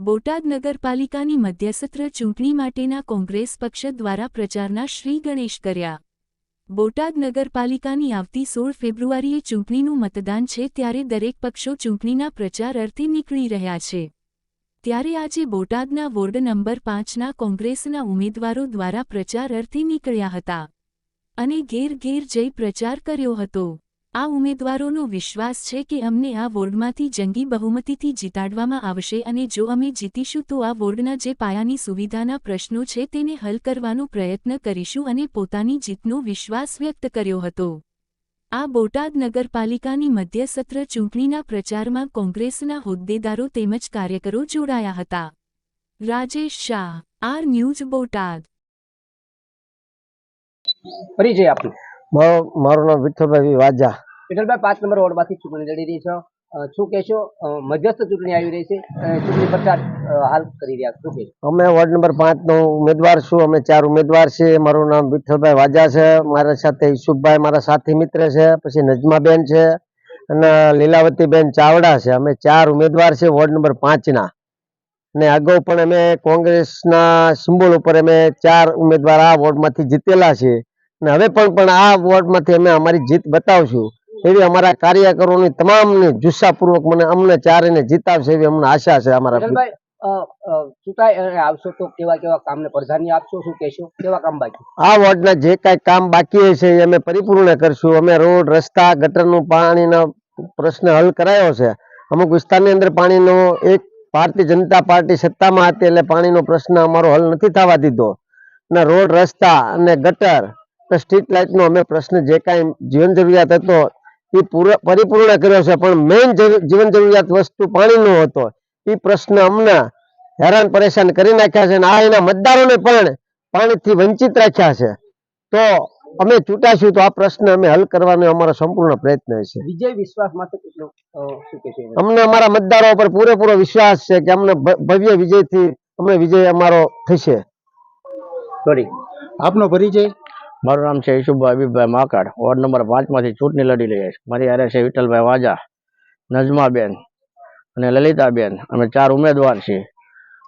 બોટાદ નગરપાલિકાની મધ્યસત્ર ચૂંટણી માટેના કોંગ્રેસ પક્ષ દ્વારા પ્રચારના શ્રી ગણેશ કર્યા. બોટાદ નગરપાલિકાની આવતી સોળ ફેબ્રુઆરીએ ચૂંટણીનું મતદાન છે ત્યારે દરેક પક્ષો ચૂંટણીના પ્રચાર અર્થે નીકળી રહ્યા છે. ત્યારે આજે બોટાદના વોર્ડ નંબર પાંચના કોંગ્રેસના ઉમેદવારો દ્વારા પ્રચાર અર્થે નીકળ્યા હતા. અને ઘેર ઘેર જઈ પ્રચાર કર્યો હતો. આ ઉમેદવારોનો વિશ્વાસ છે કે અમને આ વોર્ડમાંથી જંગી બહુમતીથી જીતાડવામાં આવશે અને જો અમે જીતીશું તો આ વોર્ડના જે પાયાની સુવિધાના પ્રશ્નો છે તેને હલ કરવાનો પ્રયત્ન કરીશું અને પોતાની જીતનો વિશ્વાસ વ્યક્ત કર્યો હતો. આ બોટાદ નગરપાલિકાની મધ્યસત્ર ચૂંટણીના પ્રચારમાં કોંગ્રેસના હોદ્દેદારો તેમજ કાર્યકરો જોડાયા હતા. Rajesh Shah R News Botad. પરિચય આપો. મારું નામ વિઠ્ઠલભાઈ વાજા. વિઠ્ઠલભાઈ પાંચ નંબર વોર્ડમાંથી ચૂંટણી લડી રહી છો. શું કહેશો? મધ્યસ્થ ચૂંટણી આવી રહી છે. ચૂંટણી પ્રચાર હાલ કરી રહ્યા શું કહેશો? અમે વોર્ડ નંબર પાંચ નો ઉમેદવાર છું. અમે ચાર ઉમેદવાર છે મારું નામ વિઠ્ઠલભાઈ વાજા છે. મારા સાથે ઈશુભાઈ મારા સાથી મિત્ર છે. પછી નજમાબેન છે. અને લીલાવતીબેન ચાવડા છે. અમે ચાર ઉમેદવાર છે વોર્ડ નંબર પાંચના. ને અગાઉ પણ અમે કોંગ્રેસના સિમ્બોલ ઉપર અમે ચાર ઉમેદવાર આ વોર્ડમાંથી જીતેલા છે ને હવે પણ પણ આ વોર્ડમાંથી અમે અમારી જીત બતાવશું. એવી અમારા કાર્યકરોની તમામને જુસ્સાપૂર્વક મને અમને ચારેને જીતાવશે એવી અમને આશા છે અમારા ચૂંટાઈ આવશો તો કેવા કેવા કામને પ્રાધાન્ય આપશો શું કહેશો? કેવા કામ બાકી? આ વોર્ડના જે કાંઈ કામ બાકી છે એ અમે પરિપૂર્ણ કરશું. અમે રોડ રસ્તા ગટરનું પાણીનો પ્રશ્ન હલ કરાયો છે. અમુક વિસ્તારની અંદર પાણીનો એક ભારતીય જનતા પાર્ટી સત્તામાં હતી એટલે પાણીનો પ્રશ્ન અમારો હલ નથી થવા દીધો. ને રોડ રસ્તા અને ગટર સ્ટ્રીટ સ્ટ્રીટ લાઇટનો અમે પ્રશ્ન જે કાંઈ જીવન જરૂરિયાત હતો એ પરિપૂર્ણ કર્યો છે પણ મેઇન જીવન જરૂરિયાત વસ્તુ પાણીનો હતો. એ પ્રશ્ન અમને હેરાન પરેશાન કરી નાખ્યા છે અને આ એના મતદારોને પણ પાણીથી વંચિત રાખ્યા છે. તો અમે ચૂંટાશું તો આ પ્રશ્ન અમે હલ કરવાનો અમારો સંપૂર્ણ પ્રયત્ન છે. વિજય વિશ્વાસ માટે કેટલો? અમને અમારા મતદારો પર પૂરેપૂરો વિશ્વાસ છે કે અમને ભવ્ય વિજયથી અમને વિજય અમારો થશે. સોરી આપનો પરિચય? મારું નામ છે ઈશુભાઈ અભિભાઈ માકડ. વોર્ડ નંબર પાંચમાંથી ચૂંટણી લડી રહ્યા છે. મારી હારે છે વિઠ્ઠલભાઈ વાજા નજમાબેન અને લલિતાબેન. અમે ચાર ઉમેદવાર છીએ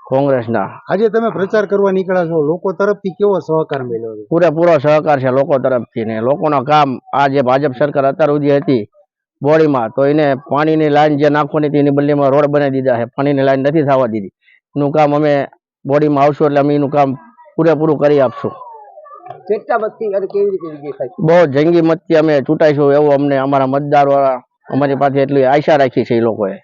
કોંગ્રેસના. આજે તમે પ્રચાર કરવા નીકળ્યા છો. લોકો તરફથી કેવો સહકાર મળ્યો છે? પૂરેપૂરો સહકાર છે લોકો તરફથી ને. લોકોનો કામ આ જે ભાજપ સરકાર અત્યાર સુધી હતી બોડીમાં તો એને પાણીની લાઈન જે નાખવાની હતી એની બદલીમાં રોડ બનાવી દીધા છે. પાણીની લાઈન નથી થવા દીધી. એનું કામ અમે બોડીમાં આવશું એટલે અમે એનું કામ પૂરેપૂરું કરી આપશું. કેટલા મતથી બહુ જંગી મતથી અમે ચૂંટાઈશું એવું અમને અમારા મતદારો અમારી પાસે એટલી આશા રાખી છે એ લોકોએ.